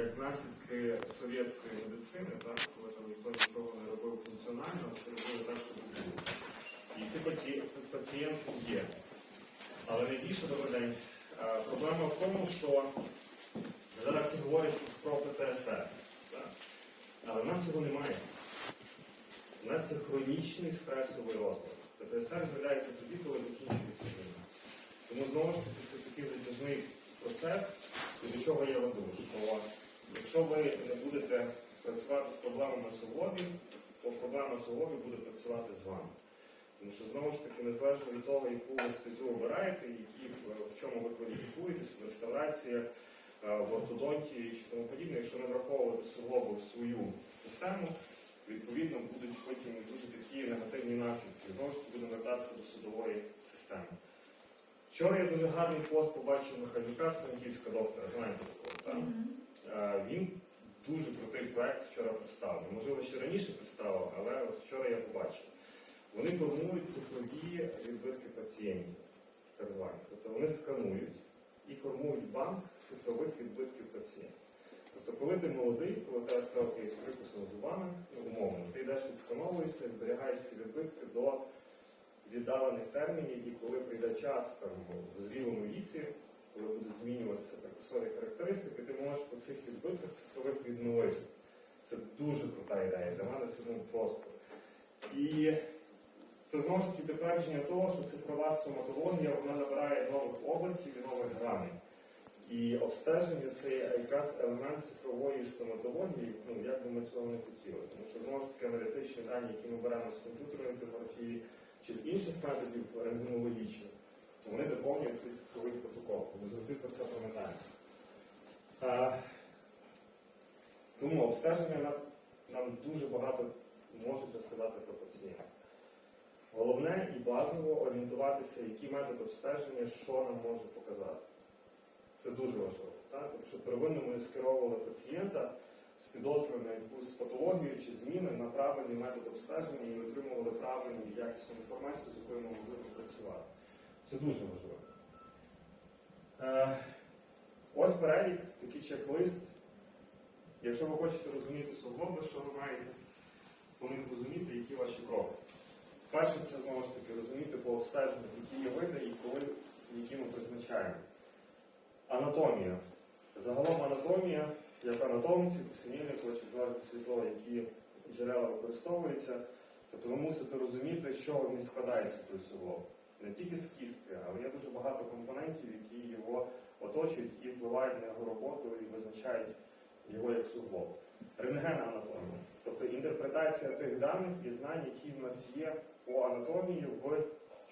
як наслідки совєтської медицини, так, коли там ніхто нічого не робив функціонально, це робили так, щоб було. І ці паці- пацієнти є. Але найбільше добрий день. е, Проблема в тому, що зараз всі говорять про ПТСР. Але в нас цього немає. У нас це хронічний стресовий розлад. ПТСР з'являється тоді, коли закінчується війна. Тому знову ж таки це такий затяжний процес, і до чого я веду, що якщо ви не будете працювати з проблемами суглобів, то проблема суглобів буде працювати з вами. Тому що знову ж таки, незалежно від того, яку ви стезю обираєте, які, е, в чому ви кваліфікуєтесь, в реставраціях, е, в ортодонтії чи тому подібне, якщо не враховувати суглоби в свою систему, відповідно будуть потім дуже такі негативні наслідки. Знову ж таки будемо вертатися до судової системи. Вчора я дуже гарний пост побачив Михайлюка Свинківська доктора, знаєте такого, так? Е, Він дуже крутий проект вчора представив. Можливо, ще раніше представив, але от вчора я побачив. Вони формують цифрові відбитки пацієнтів, так звані. Тобто вони сканують і формують банк цифрових відбитків пацієнтів. Тобто, коли ти молодий, коли тебе селфі з прикусом зубами, ну, умовно, ти йдеш відскановуєшся, зберігаєш ці відбитки до віддалених термінів, і коли прийде час там, в зрілому віці, коли будуть змінюватися прикусові характеристики, ти можеш по цих відбитках цифрових відновити. Це дуже крута ідея. Для мене це ну, просто. І це знову ж таки підтвердження того, що цифрова стоматологія вона набирає нових обертів і нових граней. І обстеження це якраз елемент цифрової стоматології, ну як би ми цього не хотіли. Тому що знову ж таки аналітичні дані, які ми беремо з комп'ютерної томографії чи з інших методів рентгенологічних, то вони доповнюють цей цифровий протокол. Ми завжди про це пам'ятаємо. Тому обстеження нам, нам дуже багато можуть розказати про пацієнта. Головне і базово орієнтуватися, який метод обстеження, що нам може показати. Це дуже важливо. Так? Тому що первинно ми скеровували пацієнта з підозрою на якусь патологію чи зміни на правильний метод обстеження і отримували правильну якісну інформацію, з якою ми могли працювати. Це дуже важливо. Е, ось перелік, такий чек-лист. Якщо ви хочете розуміти суглоби, що ви маєте по них розуміти, які ваші кроки. Перше, це знову ж таки розуміти по обстеженню, які є види і коли, які ми призначаємо. Анатомія. Загалом анатомія, як анатомці, посінільники, чи залежно від того, які джерела використовуються, тобто ви мусите розуміти, що в ній складається той суглоб. Не тільки з кістки, але є дуже багато компонентів, які його оточують і впливають на його роботу і визначають його як суглоб. Рентген анатомія, тобто інтерпретація тих даних і знань, які в нас є по анатомії в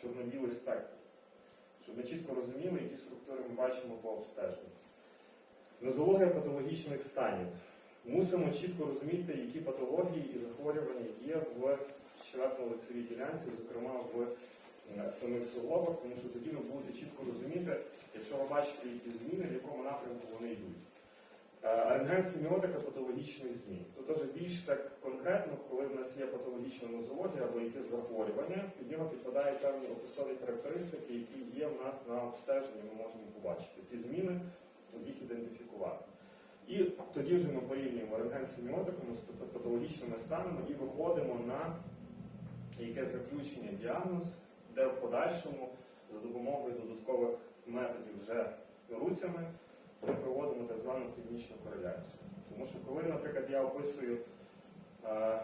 чорно-білий спектр. Щоб ми чітко розуміли, які структури ми бачимо по обстеженню. Нозологія патологічних станів. Мусимо чітко розуміти, які патології і захворювання є в щелепно-лицевій ділянці, зокрема в самих суглобах, тому що тоді ви будете чітко розуміти, якщо ви бачите якісь зміни, в якому напрямку вони йдуть. Е, Рентген семіотика патологічних змін. Тут теж більш так конкретно, коли в нас є патологічна нозологія або якесь захворювання, під нього підпадають певні описові характеристики, які є в нас на обстеженні, ми можемо побачити. Ті зміни, їх ідентифікувати. І тоді вже ми порівнюємо рентген семіотиками з патологічними станами і виходимо на якесь заключення діагноз, де в подальшому за допомогою додаткових методів вже руцями ми проводимо так звану клінічну кореляцію. Тому що коли, наприклад, я описую е,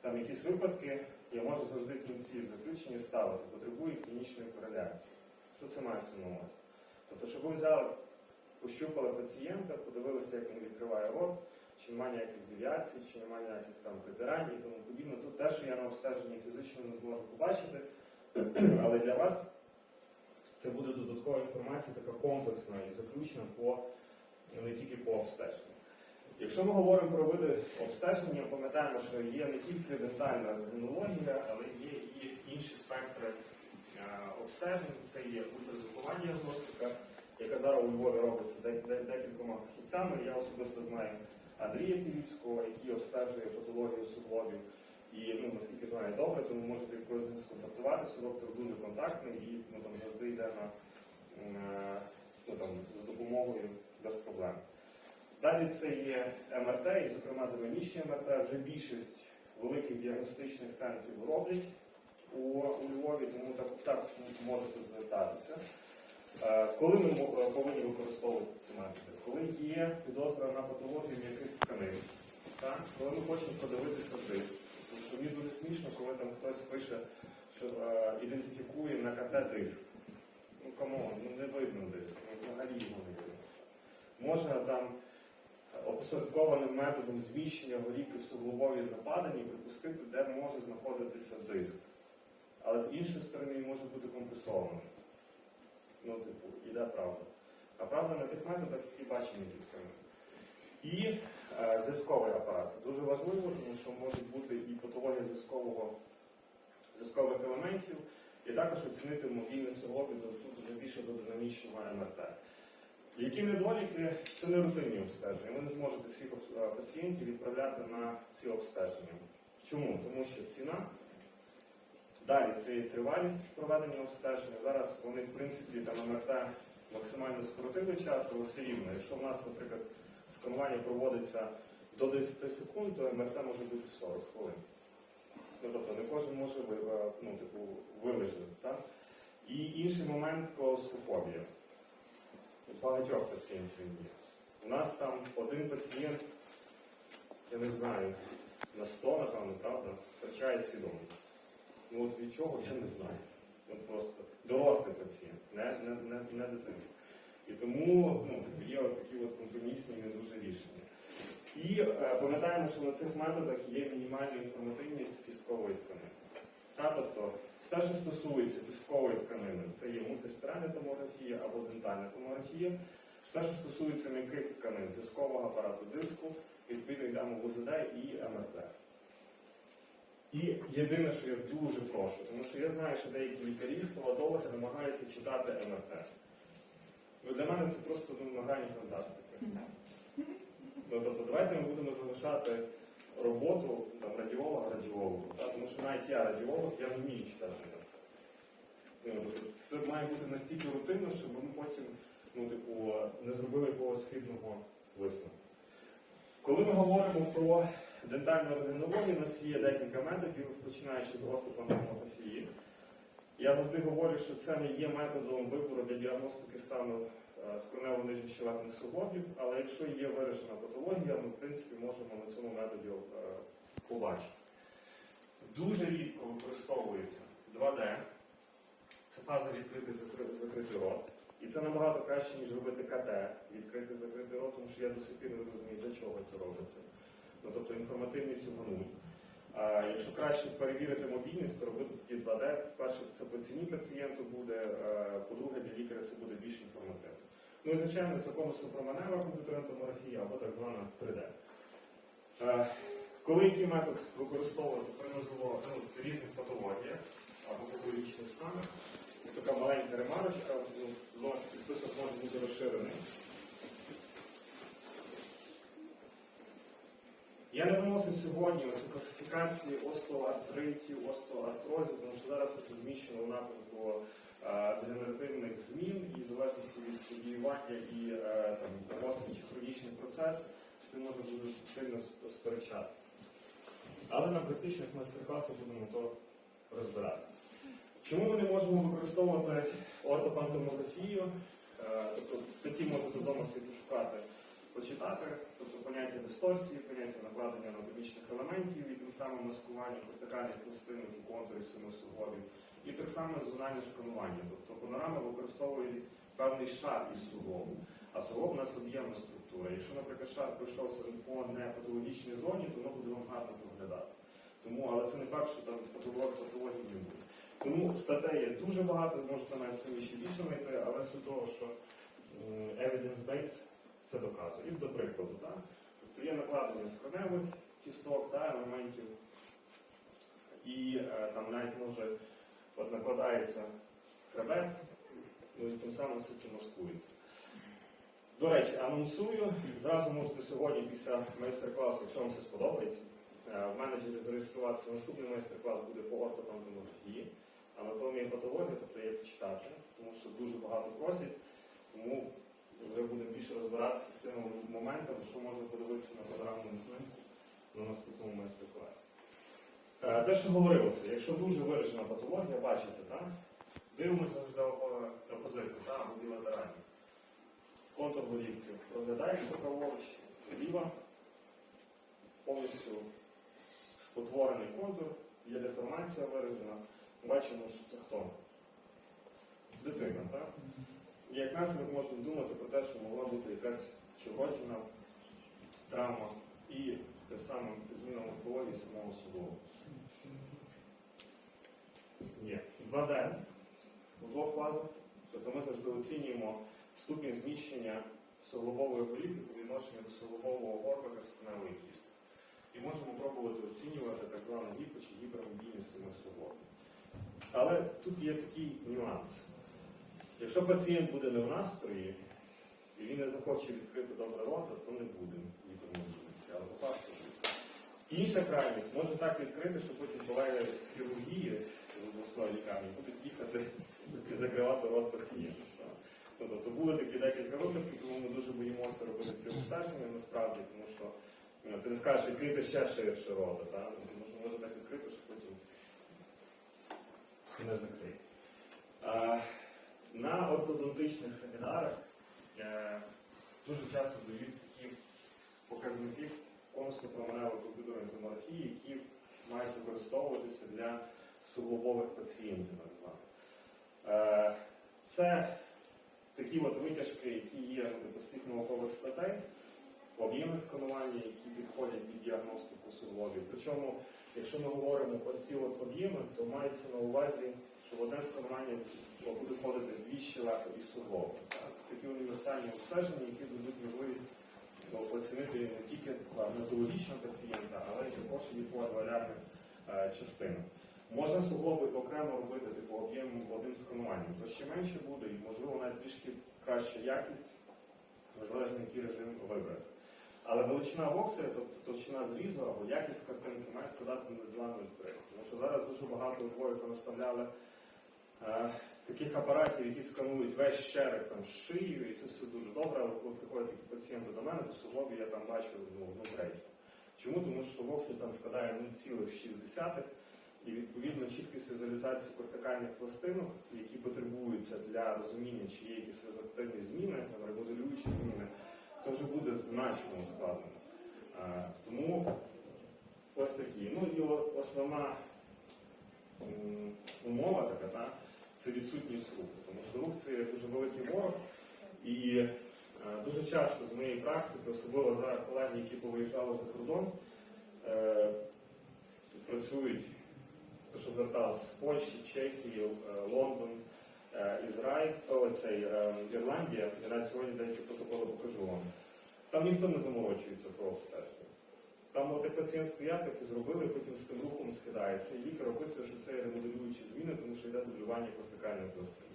там якісь випадки, я можу завжди кінці в заключенні ставити, потребує клінічної кореляції. Що це мається на увазі? Тобто, щоб ви взяли, пощупали пацієнта, подивилися, як він відкриває рот, чи немає ніяких девіацій, чи немає ніяких там притирань і тому подібне. Тут те, що я на обстеженні фізично не зможу побачити, але для вас це буде додаткова інформація, така комплексна і заключена по не тільки по обстеженню. Якщо ми говоримо про види обстеження, пам'ятаємо, що є не тільки дентальна рентгенологія, але є і інші спектри е, обстежень. Це є ультразвукова діагностика, яка зараз у Львові робиться де- де- декількома фахівцями. Я особисто знаю Андрія Філіпського, який обстежує патологію суглобів. І ну, наскільки знаю добре, тому можете якось з ним сконтактуватися. Доктор дуже контактний і ну, там, завжди йде на, е, ну, там, з допомогою без проблем. Далі це є МРТ, і, зокрема, динамічні МРТ. Вже більшість великих діагностичних центрів роблять у, у Львові, тому так, також можете звертатися. Е, Коли ми е, повинні використовувати ці методи? Коли є підозра на патологію м'яких тканин, коли ми хочемо подивитися диск. Що мені дуже смішно, коли там хтось пише, що е, ідентифікує на КТ диск. Ну камон, ну не видно диск, ну взагалі його не видно. Можна там опосередкованим методом зміщення горіки в суглобовій западані припустити, де може знаходитися диск. Але з іншої сторони він може бути компресований. Ну, типу, іде правда. А правда на тих методах, які бачені дітками. І е, зв'язковий апарат. Дуже важливо, тому що можуть бути і патологія зв'язкового зв'язкових елементів, і також оцінити мобільність суглобів тут вже більше до динамічного МРТ. Які недоліки це не рутинні обстеження. Ви не зможете всіх е, пацієнтів відправляти на ці обстеження. Чому? Тому що ціна. Далі це є тривалість проведення обстеження. Зараз вони, в принципі, там МРТ максимально скоротили час, але все рівно. Якщо в нас, наприклад, сканування проводиться до 10 секунд, то МРТ може бути 40 хвилин. Ну, тобто не кожен може е, ну, типу, вилежати. Так? І інший момент клаустрофобія. Багатьох пацієнтів є. У нас там один пацієнт, я не знаю, на 100, напевно, правда, втрачає свідомість. Ну от від чого я не знаю. От просто дорослий пацієнт, не, не, не, не дитина. І тому ну, є от такі от компромісні не дуже рішення. І е, пам'ятаємо, що на цих методах є мінімальна інформативність кісткової тканини. Та, тобто, все, що стосується кісткової тканини, це є мультиспіральна томографія або дентальна томографія. Все, що стосується м'яких тканин, зв'язкового апарату диску, відповідно йдемо в УЗД і МРТ. І єдине, що я дуже прошу, тому що я знаю, що деякі лікарі, стоматологи намагаються читати МРТ. Ну, для мене це просто ну, на грані фантастики. Ну, тобто, давайте ми будемо залишати роботу там, радіолога радіологу. та? Тому що навіть я радіолог, я не вмію читати Ну, тобто, це має бути настільки рутинно, щоб ми потім ну, типу, не зробили якогось хибного висновку. Коли ми говоримо про дентальну рентгенологію, у нас є декілька методів, починаючи з ортопаномографії. Я завжди говорю, що це не є методом вибору для діагностики стану е, скронево нижніх щелепних суглобів, але якщо є виражена патологія, ми в принципі можемо на цьому методі е, побачити. Дуже рідко використовується 2D, це фаза відкритий закритий рот. І це набагато краще, ніж робити КТ, відкритий закритий рот, тому що я до сих пір не розумію, для чого це робиться. Ну, тобто інформативність у нуль. Якщо краще перевірити мобільність, то робити тоді 2D. Перше, це по ціні пацієнту буде, е, по-друге, для лікаря це буде більш інформативно. Ну і звичайно, це конусопроменева комп'ютерна томографія або так звана 3D. Е, Коли який метод використовувати ну, різних патологіях або патологічних станах, така маленька ремарочка, ну, список може бути розширений. Я не виносив сьогодні оці класифікації остеоартритів, остеоартрозів, тому що зараз це зміщено в напрямку е, дегенеративних змін і залежності від стадіювання і е, там, дорослий чи хронічний процес, з цим можна дуже сильно сперечатися. Але на практичних майстер-класах будемо то розбирати. Чому ми не можемо використовувати ортопантомографію? Е, Тобто статті можна додому собі пошукати, почитати, тобто поняття дисторсії, поняття накладення анатомічних елементів і тим самим маскування вертикальних пластинок і контурів синусуглобів. І так само зональне сканування. Тобто панорама використовує певний шар із суглобу, а суглоб у нас об'ємна структура. Якщо, наприклад, шар пройшовся по непатологічній зоні, то воно буде вам гарно виглядати. Тому, але це не факт, що там патолог патології не буде. Тому статей є дуже багато, можете навіть самі ще більше знайти, але суть того, що evidence-based це доказує. І до прикладу, так? Тобто є накладення скроневих кісток та елементів, і е, там навіть може от накладається хребет, ну і тим самим все це маскується. До речі, анонсую, зразу можете сьогодні після майстер-класу, якщо вам все сподобається, е, в менеджері зареєструватися. Наступний майстер-клас буде по ортопантомографії, анатомія і патологія, тобто як читати, тому що дуже багато просять. Тому вже будемо більше розбиратися з цими моментами, що можна подивитися на програмному знімку на наступному майстер-класі. Е, Те, що говорилося, якщо дуже виражена патологія, бачите, так? дивимося опо- опозицію, так, або білатеральні. Контур голівки проглядається праворуч, зліва, повністю спотворений контур, є деформація виражена. Бачимо, що це хто? Дитина, так? Як наслідок можемо думати про те, що могла бути якась чи травма і тим самим зміна морфології самого судового. Є. 2D в двох фазах. Тобто ми завжди оцінюємо ступінь зміщення суглобової голівки по відношенню до суглобового горбика спиневої кістки. І можемо пробувати оцінювати так звану гіпо чи гіпермобільність самих суглобів. Але тут є такий нюанс. Якщо пацієнт буде не в настрої, і він не захоче відкрити добре рота, то не буде гіпермобільності. Але по факту. Інша крайність може так відкрити, що потім колеги з хірургії з обласної лікарні будуть їхати і закривати рот пацієнта. Тобто були такі декілька випадків, тому ми дуже боїмося робити ці обстеження насправді, тому що ну, ти не скажеш відкрити ще ширше рота? Ну, тому що може так відкрити, що потім не закриє. На ортодонтичних семінарах е, дуже часто дають такі показники конусно-променевої комп'ютерної томографії, які мають використовуватися для суглобових пацієнтів. Е, Це такі от витяжки, які є з всіх наукових статей, об'єми сканування, які підходять під діагностику суглобів. Причому, якщо ми говоримо про ці от об'єми, то мається на увазі, що одне сканування буде входити дві щелепи і суглоби. Це такі універсальні обстеження, які дадуть можливість оцінити не тільки анатологічного пацієнта, але й також відвод валярних е, частин. Можна суглоби окремо робити типу об'ємом одним скануванням, то ще менше буде і можливо навіть трішки краща якість, незалежно який режим вибрати. Але величина вокселя, тобто товщина зрізу або якість картинки має складати індивідуально відкрито. Тому що зараз дуже багато двоє наставляли е, таких апаратів, які сканують весь череп там, шию, і це все дуже добре, але коли приходять такі пацієнти до мене, то суглобі я там бачу ну, одну третю. Чому? Тому що воксель там складає 0,6, і відповідно чіткість візуалізації кортикальних пластинок, які потребуються для розуміння, чи є якісь результативні зміни, ремоделюючі зміни, то вже буде значно ускладнено. Тому ось такі. Ну і основна умова така, та, це відсутність руху. Тому що рух це дуже великий ворог. І е, дуже часто з моєї практики, особливо зараз колеги, які повиїжджали за кордон, е, працюють, то що зверталися з Польщі, Чехії, е, Лондон, Ізраїль, цей, Ірландія, я навіть сьогодні деякі протоколи покажу вам. Там ніхто не заморочується про обстеження. Там от пацієнт стоять, так і зробили, потім з тим рухом скидається. І лікар описує, що це ремоделюючі зміни, тому що йде дублювання кортикальних пластин.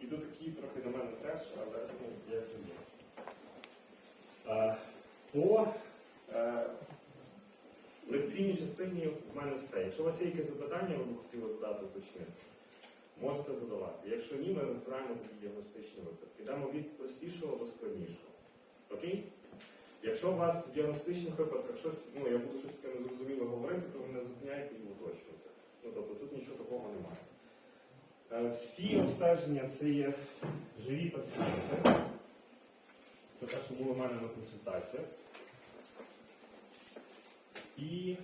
І тут такий трохи до мене треш, але ну, же є. Е, По е, лекційній частині в мене все. Якщо у вас є якісь запитання, ви б хотіли задати уточнити, можете задавати. Якщо ні, ми розбираємо тоді діагностичні випадки. Йдемо від простішого до складнішого. Окей? Якщо у вас в діагностичних випадках щось, ну я буду щось таке незрозуміло говорити, то ви не зупиняєте і уточнюєте. Ну, тобто тут нічого такого немає. Е, всі обстеження це є живі пацієнти. Це те, що було в мене на консультаціях. І